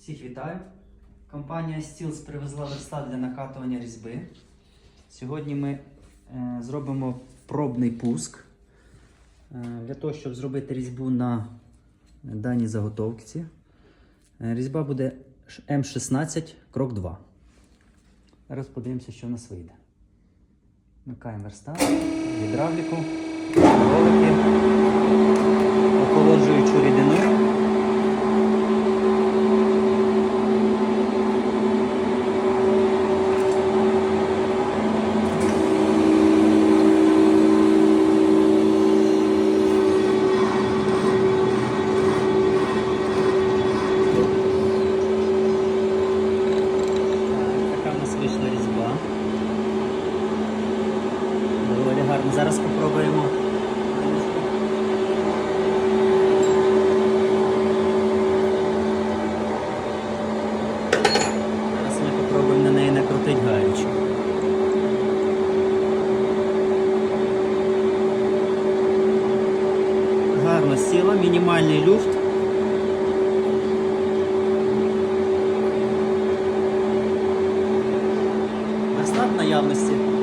Всіх вітаю. Компанія Steels привезла верстат для накатування різьби. Сьогодні ми е, зробимо пробний пуск. Е, для того, щоб зробити різьбу на даній заготовці. Е, різьба буде М16 крок 2. Зараз подивимося, що в нас вийде. Вмикаємо верстат, гідравліку, Зараз спробуємо. Зараз ми спробуємо на неї накрутити гаєчку. Гарно сіла, мінімальний люфт. Наявності.